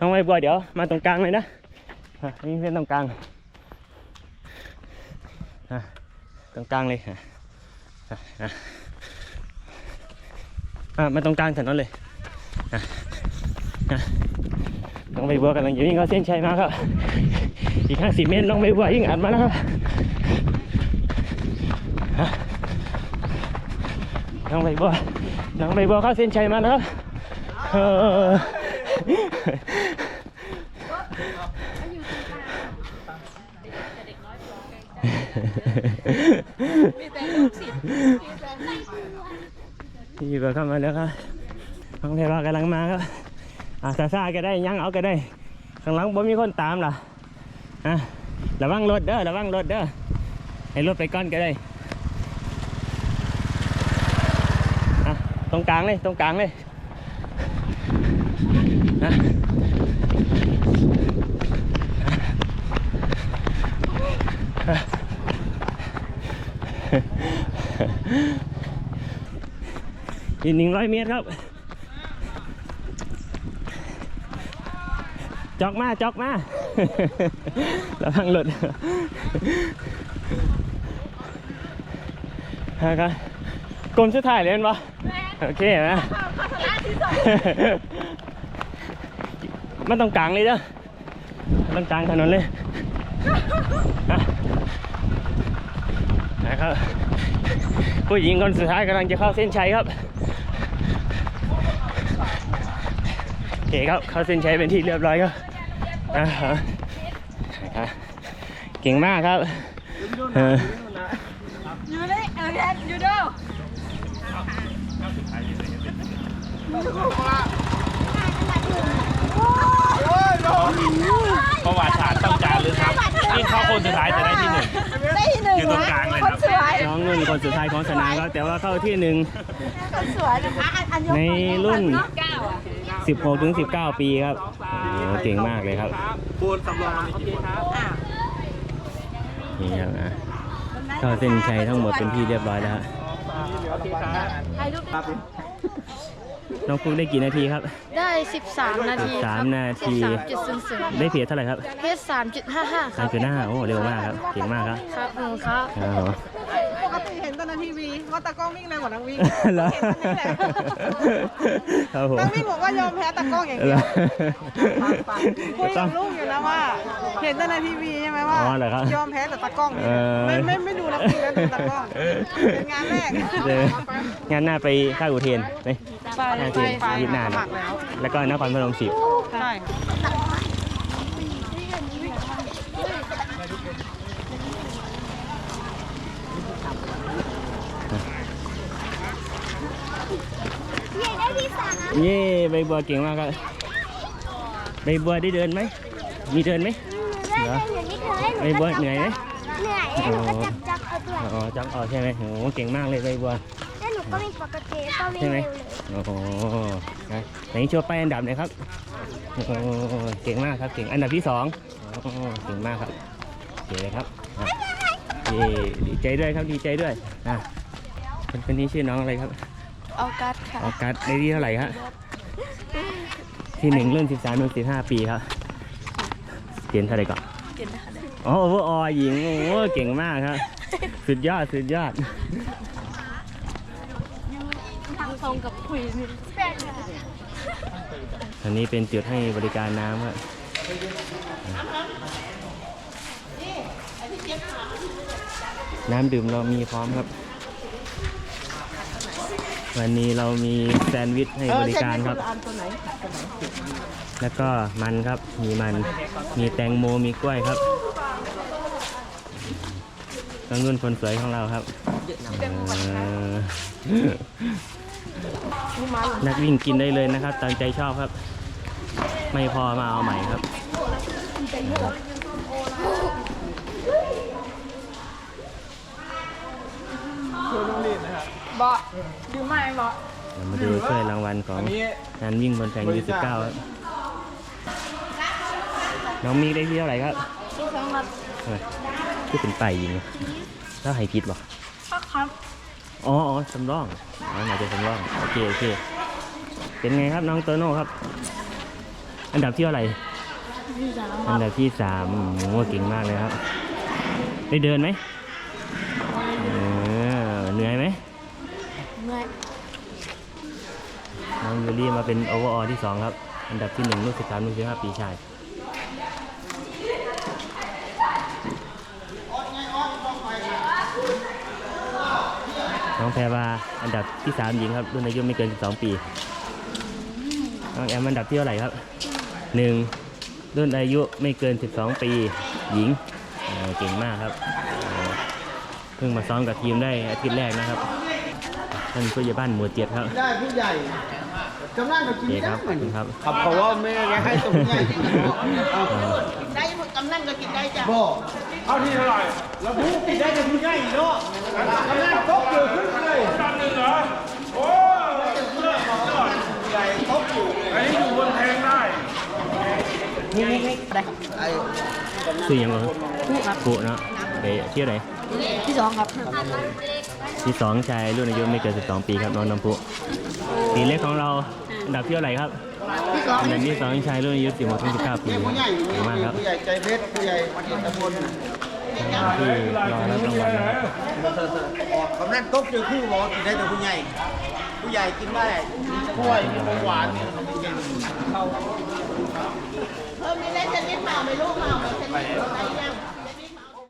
น้องใบบัวเดี๋ยวมาตรงกลางเลยนะอะวิ่เส้นตรงกลางอะตรงกลางเลยอะอะมาตรงกลางถนนเลยอะอะน้องใบบัวกำลังอยู่วิ่งเข้าเส้นชัยมาครับ อีก50เมตรน้องใบบัวยิ่งอัดมาแล้วครับน้องใบบัวน้องใบบัวเข้าเส้นชัยมาแล้วครับ เออมีแต่ลูกศิษย์มีแต่ไม่เพี่ก็เข้ามาแล้วครับน้งเพรว่ากำลังมาครับอะซาซาก็ได้ยังเอาก็ได้ ข้างหลังบ่มีคนตามล่ะอะระวังรถเด้อระวังรถเด้อให้รถไปก้อนก็ได้อะตรงกลางเลยตรงกลางเลยอะอะ อีกหนึ่งร้อยเมตรครับ จอกมาจอกมาระวังหลุดครับกลมสุดท้ายเลยเห็นปะโอเคนะพัฒนาที่สองมันต้องกลางเลยเด้อมันต้องกลางถนนเลยอะนะครับผู้หญิงคนสุดท้ายกำลังจะเข้าเส้นชัยครับ โอ เคครับเข้าเส้นชัยเป็นที่เรียบร้อยครับอ่าฮะนะครับเก่งมากครับเอออยู่นี่เออแค่อยู่เด้อประวัติศาสตร์ต้องการหรือครับนี่เข้าคนสุดท้ายจะได้ที่หนึ่งได้ที่หนึ่งอยู่ตรงกลางเลยคครันบสวยน้องนุ่นคนสุดท้ายของสนามครับแต่ว่าเข้าที่หนึ่งคนสวยนะคะอันอันยกในรุ่นเก้าอะ 16ถึง19 ปีครับโอ้เก่งมากเลยครับปูนสำรองมากี่คนนี่ครับนะเข้าเส้นชัยทั้งหมดเป็นที่เรียบร้อยแล้วฮะถ่ายรูปน้องฟุกได้กี่นาทีครับ ได้ 13 นาทีครับ13นาที 13.00ได้เพียเท่าไหร่ครับเพชร3.55คสารัมบจุดห้าโอ้ เร็วมากครับ เก่งมากครับ ครับหนูครับครับผมป กติเห็นแต่ในทีวีว่าตากล้องวิ่งเร็วกว่านักวิ่งเหรอเห็นแค่นี้แหละครับผมนักวิ่งบอกว่ายอมแพ้ตากล้องอย่างเหเดีรยอวคุยต้อกังบลูกอยู่นะว่า เห็นแต่ในทีวีใช่ไหมว่า อ๋อเหรอครับ ยอมแพ้แต่ตากล้องเออไม่ไม่ไม่ดูนักวิ่งแล้วดูตากล้องเป็นงานแรกเดี๋ยวงานหน้าไปท่าอุเทนไปไปท่าอุเทนเวียดนามสมัครแล้ว แล้วก็นครพนมสิบ ใช่ เย่ใบบัวเก่งมากครับใบบัวได้เดินไหม มีเดินไหม เหรอใบบัวเหนื่อยไหมเหนื่อยแล้วหนูก็จับจับเอาด้วยอ๋อจังออกใช่ไหมโอ้โหเก่งมากเลยใบบัวแล้วหนูก็วิ่งปกติก็วิ่งใช่ไหมเร็วเลยโอ้โหนะไหนโชว์ไปายอันดับหน่อยครับโอ้โหเก่งมากครับเก่งอันดับที่สองโอ้โหเก่งมากครับเก่งเลยครับอะเย่ดีใจด้วยครับดีใจด้วยอะคนคนนี้ชื่อน้องอะไรครับ ออกัสค่ะ ออกัสได้ที่เท่าไหร่ครับที่หนึ่งรุ่นสิบสามรุ่นสิบห้าปีครับเกียนเท่าไหร่ก่อนอ๋อโอเวอร์ออหญิงโอ้โหเก่งมากครับ สุดยอดสุดยอดตรงกับคุยนี่อันนี้เป็นจุดให้บริการน้ำครับน้ำดื่มเรามีพร้อมครับ วันนี้เรามีแซนด์วิชให้บริการครับแล้วก็มันครับ มีมัน มีแตงโม มีกล้วยครับต้องนุ่นคนสวยของเราครับเออนักวิ่งกินได้เลยนะครับ ตามใจชอบครับ ไม่พอมาเอาใหม่ครับ เบาะดูไม่เบาะเรามาดูถ้วยรางวัลของงานวิ่งบนแข่งยูสิบเก้าครับน้องมีได้ที่เท่าไหร่ครับเฮ้ยคือเป็นไต่ยิงแล้วให้ผิดบ่ครับอ๋ออ๋อสำรองอ๋อไหนจะสำรอง โอเค โอเค เป็นไงครับน้องโตโน่ครับไอันดับที่เท่าไหร่ที่สามอันดับที่สามโอ้โหเก่งมากเลยครับ ได้เดินไหมเออเหนื่อยไหม เมื่อย ที่มาเป็นโอเวอร์ออที่สองครับ อันดับที่หนึ่งรุ่นสิบสามรุ่นสิบห้าปีชายน้องแพรวาอันดับที่สามหญิงครับ รุ่นอายุไม่เกิน 12 ปี น้องแอมอันดับที่เท่าไหร่ครับหนึ่งรุ่นอายุไม่เกิน 12 ปี หญิงเเก่งมากครับเออเพิ่งมาซ้อมกับทีมได้อาทิตย์แรกนะครับ ท่านผู้ใหญ่บ้านหมู่เจ็ดครับ ได้ผู้ใหญ่ กำลังก็โอกินเคคได้รับขอบคุณครับขับเขาว่าแม่ยังให้ตัวผู้ใหญ่กินเอาเออได้กำนันก็กินได้จ้ะบอกเอาที่เท่าไหร่แล้วผู้กินได้แต่ผู้ใหญ่เนาะกำลังตกอยู่ขึ้นเลยอันดับหนึ่งเหรอ โอ้ใหญ่ตกอยู่อันนี้อยู่บนแทงได้ไอ้คือยังไงผูเนาะเดี๋ยวเที่ยวไหนที่สองครับที่สองชายรุ่นอายุไม่เกิน12 ปีครับน้องน้ำพุปีเล็กของเรา อันดับที่เท่าไหร่ครับที่สองอันดับที่สองชายรุ่นอายุ16ถึง19ปีเนี่ยคผู้รับใหญ่เก่งมากครับผู้ใหญ่ใจเพชรผู้ใหญ่ตำบลที่รอรับรางวัลนะครับกำลังตกอยู่คือบอกกินได้แต่ผู้ใหญ่ ผู้ใหญ่กินได้กล้วยมีของหวานเนี่ยมันกินเข้าเพิ่มมีเล่นจะนิดเมาไหมลูกเมาไหมจะนิดได้ยัง